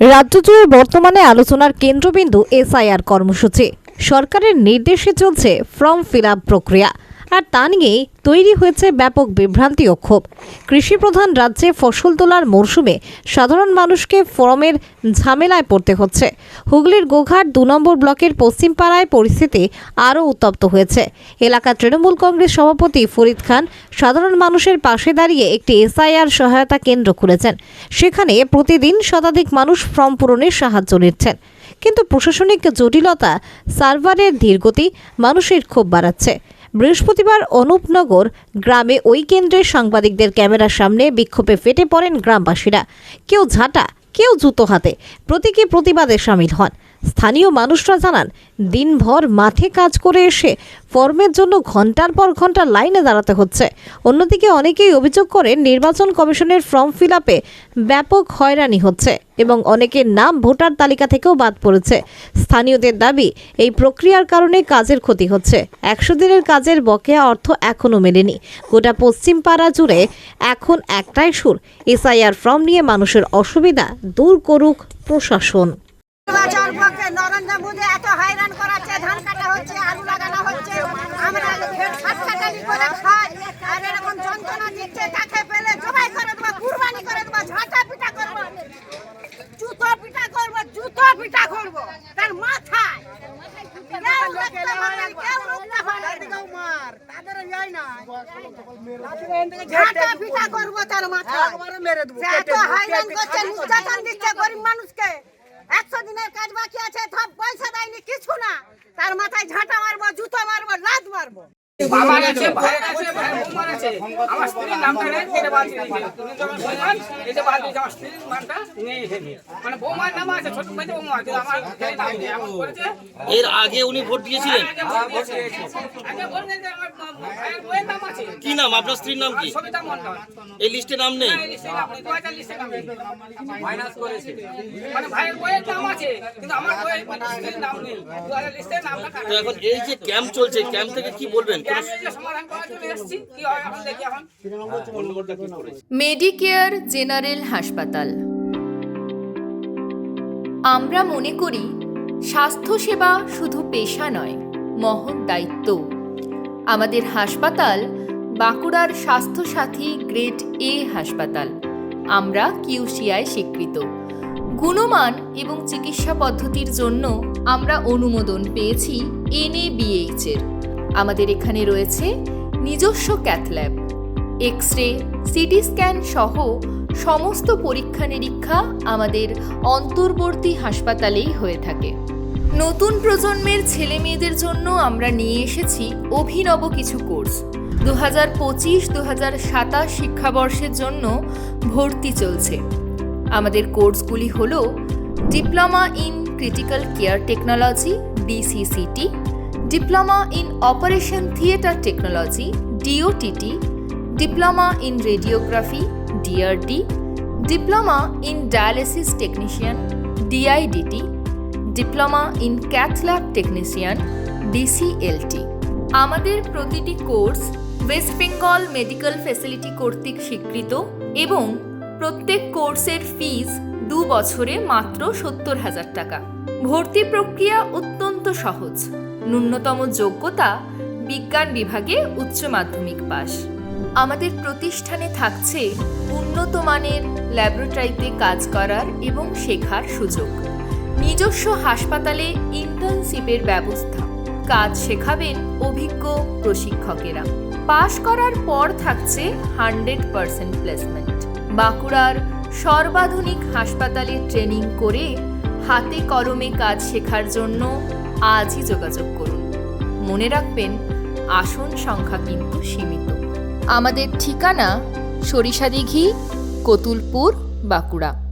রাজ্য জুড়ে বর্তমানে আলোচনার কেন্দ্রবিন্দু এসআইআর কর্মসূচি। সরকারের নির্দেশে চলছে ফর্ম ফিল প্রক্রিয়া। আর তা নিয়েই তৈরি হয়েছে ব্যাপক বিভ্রান্তি ও ক্ষোভ। কৃষিপ্রধান রাজ্যে ফসল তোলার মরশুমে সাধারণ মানুষকে ফর্মের ঝামেলায় পড়তে হচ্ছে। হুগলির গোঘাট দু নম্বর ব্লকের পশ্চিমপাড়ায় পরিস্থিতি আরও উত্তপ্ত হয়েছে। এলাকার তৃণমূল কংগ্রেস সভাপতি ফরিদ খান সাধারণ মানুষের পাশে দাঁড়িয়ে একটি এসআইআর সহায়তা কেন্দ্র খুলেছেন। সেখানে প্রতিদিন শতাধিক মানুষ ফর্ম পূরণের সাহায্য নিচ্ছেন। কিন্তু প্রশাসনিক জটিলতা সার্ভারের ধীরগতি মানুষের ক্ষোভ বাড়াচ্ছে। বৃহস্পতিবার অনুপনগর গ্রামে ওই কেন্দ্রের সাংবাদিকদের ক্যামেরার সামনে বিক্ষোভে ফেটে পড়েন গ্রামবাসীরা। কেউ ঝাঁটা, কেউ জুতো হাতে। প্রতীকী প্রতিবাদে সামিল হন। স্থানীয় মানুষরা জানান, দিনভর মাঠে কাজ করে এসে ফর্মের জন্য ঘণ্টার পর ঘণ্টা লাইনে দাঁড়াতে হচ্ছে। অন্যদিকে অনেকেই অভিযোগ করেন, নির্বাচন কমিশনের ফর্ম ফিল আপে ব্যাপক হয়রানি হচ্ছে এবং অনেকের নাম ভোটার তালিকা থেকেও বাদ পড়েছে। স্থানীয়দের দাবি, এই প্রক্রিয়ার কারণে কাজের ক্ষতি হচ্ছে। একশো দিনের কাজের বকেয়া অর্থ এখনও মেলেনি। গোটা পশ্চিম পাড়া জুড়ে এখন একটাই সুর, এসআইআর ফর্ম নিয়ে মানুষের অসুবিধা দূর করুক প্রশাসন। করে খাই আর এরকম যন্ত্রণা দিচ্ছে তাকে পেলে জবাই করে দেবো কুরবানি করে দেবো ঝাঁটা পিঠা করব জুতো পিঠা করব জুতো পিঠা তার মাথায়। একশো দিনের কাজ বাকি আছে সব পয়সা দেয়নি কিছু না তার মাথায় ঝাঁটা মারবো জুতো মারবো লাত মারবো বাবার আছে ভাইয়ের আছে বৌমার আছে আমার স্ত্রীর নামটা নেই এটা বাদ দিয়ে তুমি যখন বলবেন এটা বাদ দিয়ে আমার স্ত্রীর নামটা মানে বৌমার নাম আছে ছোট ভাই বৌমা আছে আমার নাম নেই এমন করেছে। এর আগে উনি ভোট দিয়েছিলেন? আগে ভোট আমার ভাইয়ের বউয়ের নাম আছে। কি নাম? আপনার স্ত্রীর নাম কি? সবিতা মন্ডল এই লিস্টে নাম নেই? লিস্টে নাম নেই। মানে ভাইয়ের বউয়ের নাম আছে কিন্তু আমার বউয়ের মানে স্ত্রীর নাম নেই। দু হাজার লিস্টে নামটা এখন এই যে ক্যাম্প চলছে ক্যাম্প থেকে কি বলবেন? সমাধান করার জন্য এসেছি কি মেডিকেয়ার জেনারেল হাসপাতাল আমরা মনে করি, স্বাস্থ্যসেবা শুধু পেশা নয়, মহৎ দায়িত্ব। আমাদের হাসপাতাল বাঁকুড়ার স্বাস্থ্যসাথী গ্রেড এ হাসপাতাল। আমরা কিউসিআই স্বীকৃত। গুণমান এবং চিকিৎসা পদ্ধতির জন্য আমরা অনুমোদন পেয়েছি এনএবিএইচ এর। আমাদের এখানে রয়েছে নিজস্ব cath lab X ray CT scan সহ সমস্ত পরীক্ষা নিরীক্ষা আমাদের অন্তর্বর্তী হাসপাতালেই হয়ে থাকে। নতুন প্রজন্মের ছেলে মেয়েদের জন্য আমরা নিয়ে এসেছি অভিনব কিছু কোর্স। দু হাজার পঁচিশ দু হাজার সাতাশ শিক্ষাবর্ষের জন্য ভর্তি চলছে। আমাদের কোর্সগুলি হল diploma in critical care technology DCCT diploma in operation theatre technology DOTT diploma in radiography DRD diploma in dialysis technician DIDT diploma in cath lab technician DCLT আমাদের প্রতিটি course West Bengal medical facility কর্তৃক স্বীকৃত এবং প্রত্যেক কোর্সের ফিজ দু বছরে মাত্র সত্তর হাজার টাকা। ভর্তি প্রক্রিয়া অত্যন্ত সহজ। ন্যূনতম যোগ্যতা বিজ্ঞান বিভাগে উচ্চ মাধ্যমিক পাস। আমাদের প্রতিষ্ঠানে থাকছে উন্নত মানের ল্যাবরেটরিতে কাজ করার এবং শেখার সুযোগ। নিজস্ব হাসপাতালে ইন্টার্নশিপের ব্যবস্থা। কাজ শেখাবেন অভিজ্ঞ প্রশিক্ষকেরা। পাশ করার পর থাকছে হান্ড্রেড পার্সেন্ট প্লেসমেন্ট। বাঁকুড়ার সর্বাধুনিক হাসপাতালে ট্রেনিং করে হাতে কলমে কাজ শেখার জন্য আজই যোগাযোগ করুন। মনে রাখবেন আসন সংখ্যা কিন্তু সীমিত। আমাদের ঠিকানা সরিষাদিঘি কতুলপুর বাঁকুড়া।